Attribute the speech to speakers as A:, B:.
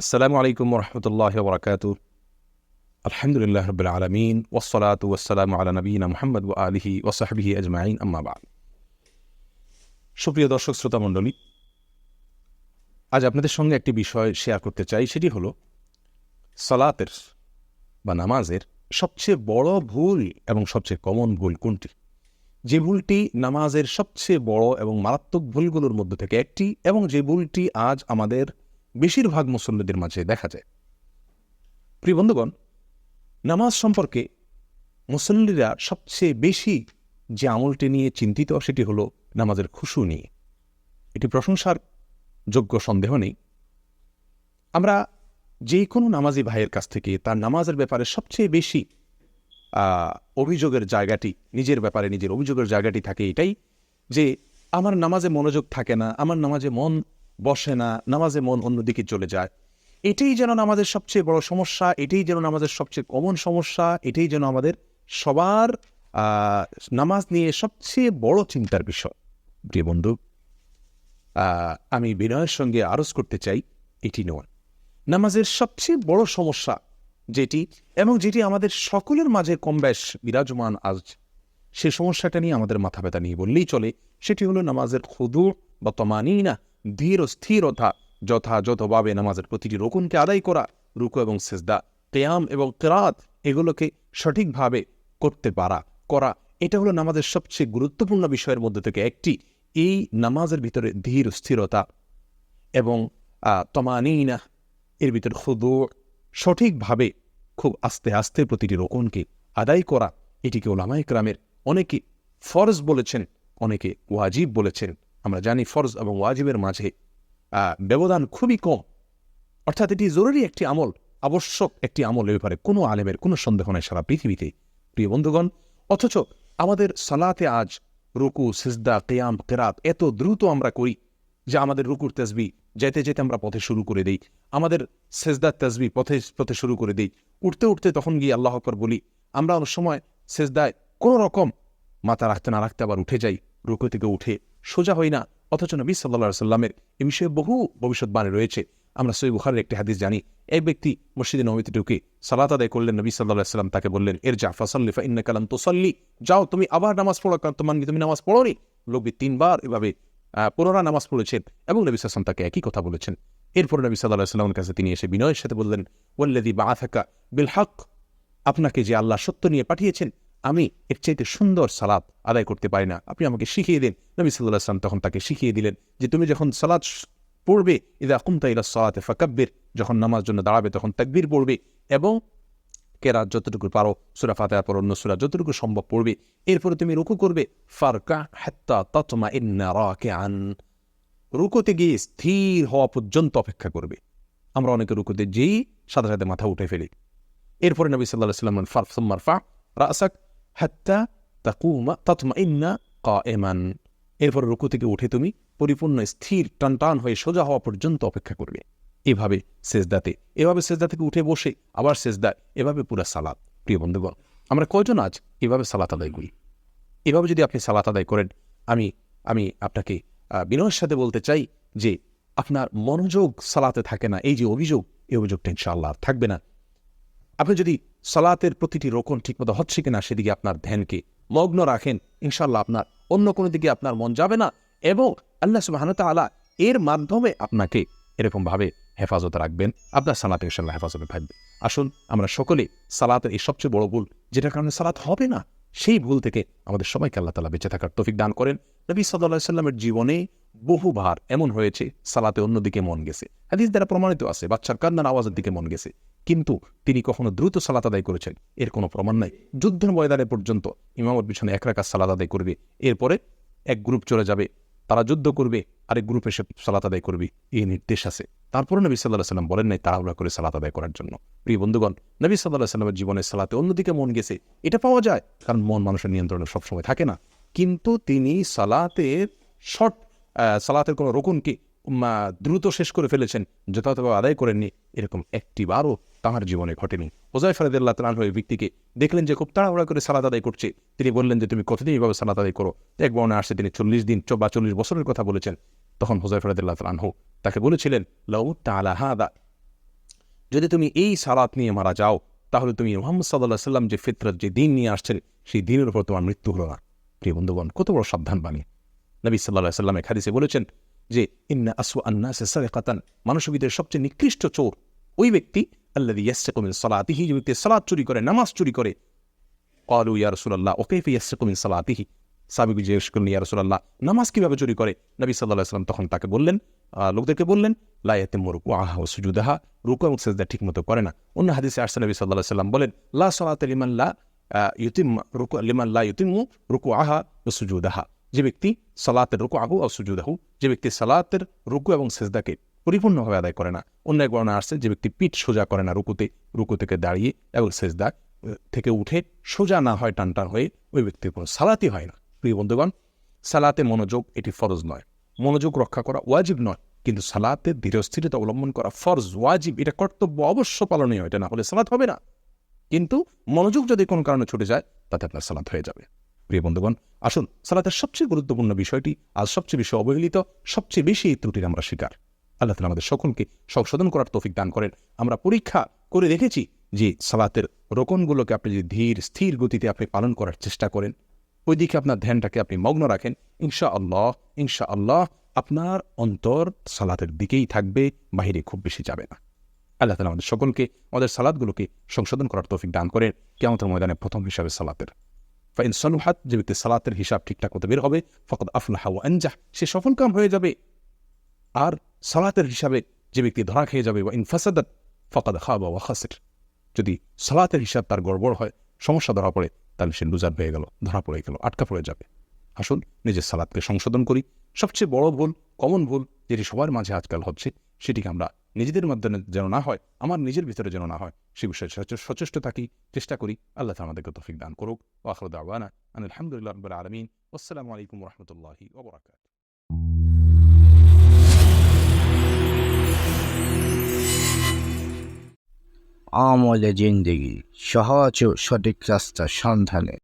A: আসসালামু আলাইকুম রহমতুল্লাহ বরকাত আলহামদুলিল্লাহ রবিল আলমিন ওসলাত ওসালাম আলা নবীনা মোহাম্মদ ও আলহি ওসাহাবিহি আজমাইন আম্মাবাদ সুপ্রিয় দর্শক, শ্রোতা মণ্ডলী, আজ আপনাদের সঙ্গে একটি বিষয় শেয়ার করতে চাই, সেটি হল সালাতের বা নামাজের সবচেয়ে বড় ভুল এবং সবচেয়ে কমন ভুল কোনটি? যে ভুলটি নামাজের সবচেয়ে বড় এবং মারাত্মক ভুলগুলোর মধ্যে থেকে একটি এবং যে ভুলটি আজ আমাদের বেশিরভাগ মুসল্লিদের মাঝে দেখা যায়। প্রিয় বন্ধুগণ, নামাজ সম্পর্কে মুসল্লিরা সবচেয়ে বেশি যে আমলটি নিয়ে চিন্তিত, সেটি হলো নামাজের খুশু নিয়ে। এটি প্রশংসার যোগ্য সন্দেহ নেই। আমরা যে কোনো নামাজি ভাইয়ের কাছ থেকে তার নামাজের ব্যাপারে সবচেয়ে বেশি অভিযোগের জায়গাটি, নিজের ব্যাপারে নিজের অভিযোগের জায়গাটি থাকে এটাই যে, আমার নামাজে মনোযোগ থাকে না, আমার নামাজে মন বসে না, নামাজে মন অন্যদিকে চলে যায়। এটাই যেন আমাদের সবচেয়ে বড় সমস্যা, এটাই যেন আমাদের সবচেয়ে কমন সমস্যা, এটাই যেন আমাদের সবার নামাজ নিয়ে সবচেয়ে বড় চিন্তার বিষয়। প্রিয় বন্ধু আমি বিনয়ের সঙ্গে আরজ করতে চাই এটি নয়। নামাজের সবচেয়ে বড় সমস্যা যেটি এবং যেটি আমাদের সকলের মাঝে কম বেশ বিরাজমান আজ, সে সমস্যাটা নিয়ে আমাদের মাথা ব্যথা নিয়ে বললেই চলে, সেটি হলো নামাজের খুদু বা তমানি না ধীর স্থিরতা যথাযথভাবে নামাজের প্রতিটি রকুনকে আদায় করা, রুকু এবং সেজদা কেয়াম এবং কেরাত এগুলোকে সঠিকভাবে করতে পারা, করা, এটা হলো নামাজের সবচেয়ে গুরুত্বপূর্ণ বিষয়ের মধ্যে থেকে একটি। এই নামাজের ভিতরে ধীর স্থিরতা এবং তমানিনা, এর ভিতর খুদু, সঠিকভাবে খুব আস্তে আস্তে প্রতিটি রোকনকে আদায় করা, এটিকে ওলামাই ক্রামের অনেকে ফরজ বলেছেন, অনেকে ওয়াজিব বলেছেন। আমরা জানি ফরজ এবং ওয়াজিবের মাঝে ব্যবধান খুবই কম। অর্থাৎ এটি জরুরি একটি আমল, আবশ্যক একটি আমল এ ব্যাপারে কোনো আলেমের কোনো সন্দেহ নেই সারা পৃথিবীতে। প্রিয় বন্ধুগণ, অথচ আমাদের সালাতে আজ রুকু, সিজদা, কেয়াম, কেরাত এত দ্রুত আমরা করি যে আমাদের রুকুর তেজবি যেতে যেতে আমরা পথে শুরু করে দিই। আমাদের সেজদার তেজবি পথে পথে শুরু করে দিই। উঠতে উঠতে তখন গিয়ে আল্লাহ আকবর বলি, আমরা অনেক সময় সেজদায় কোনো রকম মাথা রাখতে না রাখতে আবার উঠে যাই, রুকু থেকে উঠে সোজা হই না। অথচ নবী সাল্লা সাল্লামের এ বিষয়ে বহু ভবিষ্যৎবাণী রয়েছে। আমরা সই বুখারের একটি হাদিস জানি এক ব্যক্তি মসজিদে নবীতে ঢুকে সালাত আদায় করলেন নবী সাল্লাহ সাল্লাম তাকে বললেন এর যা ফাসাল্লিফা ইন্না কালাম তোসাল্লি। যাও তুমি আবার নামাজ পড়ো কারণ তোমার তুমি নামাজ পড়োনি। লোকবি তিনবার এভাবে আহ, পুনরায় নামাজ পড়েছেন এবং নবী সাল্লাম তাকে একই কথা বলেছেন। এরপরে নবী সাল্লাহ সাল্লামের কাছে তিনি এসে বিনয়ের সাথে বললেন ওয়াল্লাদি বা থাকা বিল হক। আপনাকে যে আল্লাহ সত্য নিয়ে পাঠিয়েছেন আমি এর চাইতে সুন্দর সালাত আদায় করতে পারি না। আপনি আমাকে শিখিয়ে দিন। নবী সাল্লাহ আসলাম তখন তাকে শিখিয়ে দিলেন যে তুমি যখন সালাত শ- পড়বে ইদা কুমতা ইলা সালাতে ফাকাব্বির, যখন নামাজ জন্য দাঁড়াবে তখন তাকবীর পড়বে এবং কেরাত যতটুকু পারো, সুরা ফাতেহা পর অন্য সুরা যতটুকু সম্ভব পড়বে। এরপরে তুমি রুকু করবে, ফারকা হাত্তা তাতমা ইন্না রাকিআন। রুকুতে গিয়ে স্থির হওয়া পর্যন্ত অপেক্ষা করবে। আমরা অনেকে রুকুতে যেই সাথে সাথে মাথা উঠে ফেলি। এরপরে নবী সাল্লাহ সাল্লাম ফার সুম্মার ফা রাসাক হাত্তা তাকুমা তাতমা ইন্না কাএমান এরপর রুকু থেকে উঠে তুমি পরিপূর্ণ স্থির টান টান হয়ে সোজা হওয়া পর্যন্ত অপেক্ষা করবে। এভাবে সেজদাতে, এভাবে সেজদা থেকে উঠে বসে আবার সেজদা, এভাবে পুরা সালাত। প্রিয় বন্ধুগণ, আমরা কয়জন আজ এভাবে সালাত আদায় করি? এভাবে যদি আপনি সালাত আদায় করেন, আমি আমি আপনাকে বিনয়ের সাথে বলতে চাই যে আপনার মনোযোগ সালাতে থাকে না, এই যে অভিযোগ, এই অভিযোগটা ইনশাআল্লাহ থাকবে না। আপনি যদি সালাতের প্রতিটি রোকন ঠিকমতো হচ্ছে কিনা সেদিকে আপনার ধ্যানকে মগ্ন রাখেন। ইনশাল্লাহ আপনার অন্য কোনো দিকে আপনার মন যাবে না এবং আল্লাহ সুবাহান তালা এর মাধ্যমে আপনাকে এরকমভাবে হেফাজত রাখবেন। আপনার সালাতে ইনশাল্লাহ হেফাজতে থাকবে। আসুন, আমরা সকলে সালাতের এই সবচেয়ে বড় ভুল, যেটার কারণে সালাত হবে না, সেই ভুল থেকে আমাদের সবাইকে আল্লাহ তালা বেঁচে থাকার তফিক দান করেন। নবী সাল্লাহ সাল্লামের জীবনে বহুবার এমন হয়েছে, সালাতে অন্যদিকে মন গেছে। হাদিস দ্বারা প্রমাণিত আছে, বাচ্চার কান্নার আওয়াজের দিকে মন গেছে। কিন্তু তিনি কখনো দ্রুত সালাত আদায় করেছেন, এর কোনো প্রমাণ নাই। যুদ্ধের ময়দানে পর্যন্ত ইমামত পিছনে এক রাকাত সালাত আদায় করবে, এরপরে এক গ্রুপ চলে যাবে, তারা যুদ্ধ করবে, আরেক গ্রুপ এসে সালাত আদায় করবে, এই নির্দেশ আছে। তারপরে নবী সাল্লাহ সাল্লাম বলেন নাই তাড়াহুড়া করে সালাত আদায় করার জন্য। প্রিয় বন্ধুগণ, নবী সাল্লাহ সাল্লামের জীবনে সালাতে অন্যদিকে মন গেছে, এটা পাওয়া যায়, কারণ মন মানুষের নিয়ন্ত্রণে সবসময় থাকে না। কিন্তু তিনি সালাতের শর্ট সালাতের কোনো রকুনকে দ্রুত শেষ করে ফেলেছেন, যথাযথভাবে আদায় করেননি, এরকম একটিবারও তাহার জীবনে ঘটেনি। ওজাই ফরাদুল্লাহ তালাহ ওই ব্যক্তিকে দেখলেন যে খুব তাড়াহুড়া করে সালাদ আদায় করছে। তিনি বললেন যে, তুমি কতদিন এইভাবে সালাদ আদায় করো? এক বর্ণে আসছে তিনি চল্লিশ দিন বা চল্লিশ বছরের কথা বলেছেন। তখন হোজাই ফরাদুল্লাহ তালাহ তাকে বলেছিলেন, লাউ তালা যদি তুমি এই সালাত নিয়ে মারা যাও, তাহলে তুমি মোহাম্মদ সাল্লাহ সাল্লাম যে ফিতরত যে দিন নিয়ে আসছেন, সেই দিনের উপর তোমার মৃত্যু হলো না। প্রিয় বন্ধুগণ, কত বড় সাবধান বাণী। নবী সাল্লাহ সাল্লাম হাদিসে বলেছেন যে ইন্না আসু আন্না কাতান মানসবিদের সবচেয়ে নিকৃষ্ট চোর ওই ব্যক্তি আল্লাহ ইয়াসেকুমিন সালাতিহি। যে ব্যক্তি সালাত চুরি করে, নামাজ চুরি করে। কালু ইয়া রসুল্লাহ ওকে ইয়াসেকুমিন সালাতিহি? সাবিকে জিজ্ঞেস করলেন, ইয়া রসুল্লাহ নামাজ কীভাবে চুরি করে? নবী সাল্লাহ সাল্লাম তখন তাকে বললেন লোকদেরকে বললেন লায়াতে রুকু আহা ও সুজুদাহা রুকু এবং সেজদা ঠিক মতো করে না। অন্য হাদিসে আসছে, নবী সাল্লাহ সাল্লাম বলেন, লা সালাত লিমান লা ইউতিম রুকু, লিমান লা ইউতিমু রুকু আহা ও সুজুদাহা যে ব্যক্তি সালাতের রুকু আহু ও সুজুদাহু, যে ব্যক্তি সালাতের রুকু এবং সেজদাকে পরিপূর্ণভাবে আদায় করে না, অন্য এক বর্ণনা আসছে যে ব্যক্তি পিঠ সোজা করে না রুকুতে, রুকু থেকে দাঁড়িয়ে এবং সেজদা থেকে উঠে সোজা না হয় টান হয়ে ওই ব্যক্তির কোনো সালাতই হয় না। প্রিয় বন্ধুগণ, সালাতে মনোযোগ এটি ফরজ নয়। মনোযোগ রক্ষা করা ওয়াজিব নয়, কিন্তু সালাতে ধীরস্থিরতা অবলম্বন করা ফরজ, ওয়াজিব, এটা কর্তব্য অবশ্য পালনীয়, এটা না হলে সালাত হবে না। কিন্তু মনোযোগ যদি কোনো কারণে ছুটে যায়, তাতে আপনার সালাত হয়ে যাবে। প্রিয় বন্ধুগণ, আসুন সালাতের সবচেয়ে গুরুত্বপূর্ণ বিষয়টি, আজ সবচেয়ে বেশি অবহেলিত, সবচেয়ে বেশি এই ত্রুটির আমরা শিকার। আল্লাহ তালা আমাদের সকলকে সংশোধন করার তৌফিক দান করেন। আমরা পরীক্ষা করে দেখেছি যে সালাতের রোকনগুলোকে আপনি যদি ধীর, স্থির গতিতে আপনি পালন করার চেষ্টা করেন ওই দিকে আপনার ধ্যানটাকে আপনি মগ্ন রাখেন। ইনশা আল্লাহ ইনশা আল্লাহ আপনার অন্তর সালাতের দিকেই থাকবে, বাহিরে খুব বেশি যাবে না। আল্লাহ তালা আমাদের সকলকে আমাদের সালাদগুলোকে সংশোধন করার তৌফিক দান করেন। কেমন ময়দানে প্রথম হিসাবে সালাতের ফাইন সনুহাত যে ব্যক্তি সালাতের হিসাব ঠিকঠাক মতো বের হবে ফকত আফলাহা ও আনজাহ সে সফল কাম হয়ে যাবে। আর সালাতের হিসাবে যে ব্যক্তি ধরা খেয়ে যাবে বা ইনফাসাদাত ফকাদ খাওয়া ওয়া খাসির যদি সালাতের হিসাব তার গড়বড় হয়, সমস্যা ধরা পড়ে, তাহলে সে লুজার হয়ে গেল, ধরা পড়ে গেল, আটকা পড়ে যাবে। আসুন নিজের সালাদকে সংশোধন করি। সবচেয়ে বড় ভুল কমন ভুল, যেটি সবার মাঝে আজকাল হচ্ছে, সেটিকে আমরা নিজেদের মাধ্যমে যেন না হয়, আমার নিজের ভিতরে যেন না হয়, সে বিষয়ে সচেষ্ট থাকি চেষ্টা করি। আল্লাহ আমাদেরকে তফিক দান করুক। ওয়াখরুদ আওয়ানা আলহামদুলিল্লাহ রবিল আলমিন। আসসালামু আলাইকুম রহমতুল্লাহি ওবরাকাত
B: আমলে জিন্দেগি, সহজ সঠিক রাস্তার সন্ধানে।